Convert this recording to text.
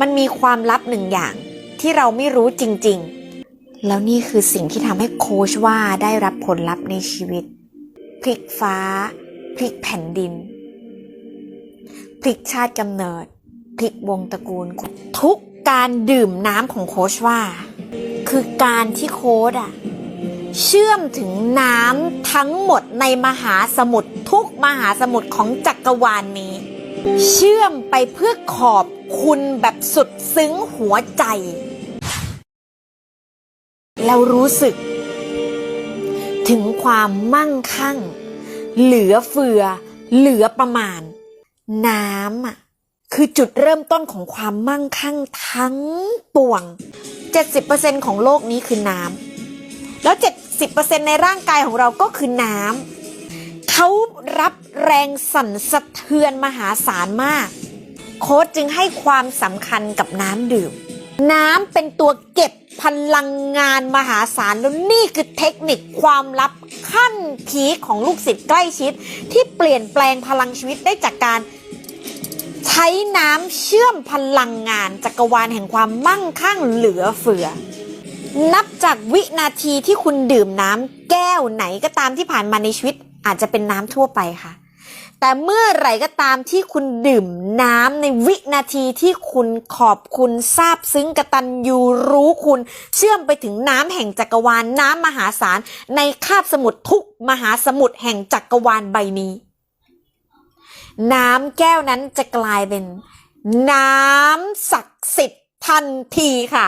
มันมีความลับหนึ่งอย่างที่เราไม่รู้จริง ๆ แล้วนี่คือสิ่งที่ทำให้โคชว่าได้รับผลลัพธ์ในชีวิต พลิกฟ้า พลิกแผ่นดิน พลิกชาติกำเนิด พลิกวงตระกูล ทุกการดื่มน้ำของโคชว่า คือการที่โค้ชอะเชื่อมถึงน้ำทั้งหมดในมหาสมุทรทุกมหาสมุทรของจักรวาลนี้ เชื่อมไปเพื่อขอบคุณแบบสุดซึ้งหัวใจ แล้วรู้สึก ถึงความมั่งคั่ง เหลือเฟือ เหลือประมาณ น้ำอะคือจุดเริ่มต้นของความมั่งคั่งทั้งปวง 70%ของโลกนี้คือน้ำแล้ว 70%ในร่างกายของเราก็คือน้ำ รับแรงสั่นสะเทือนมหาศาลมาก โค้ชจึงให้ความสำคัญกับน้ำดื่ม น้ำเป็นตัวเก็บพลังงานมหาศาลแล้วนี่คือเทคนิคความลับขั้นพีคของลูกศิษย์ใกล้ชิด ที่เปลี่ยนแปลงพลังชีวิตได้จากการ ใช้น้ำเชื่อมพลังงานจักรวาลแห่งความมั่งคั่งเหลือเฟือ นับจากวินาทีที่คุณดื่มน้ำแก้วไหนก็ตามที่ผ่านมาในชีวิต อาจจะเป็นน้ำทั่วไปค่ะ แต่เมื่อไหร่ก็ตามที่คุณดื่มน้ำในวินาทีที่คุณขอบคุณซาบซึ้งกระตัญญูรู้คุณ เชื่อมไปถึงน้ำแห่งจักรวาลน้ำมหาศาล ในคาบสมุทรทุกมหาสมุทรแห่งจักรวาลใบนี้ น้ำแก้วนั้นจะกลายเป็น น้ำศักดิ์สิทธิ์ทันทีค่ะ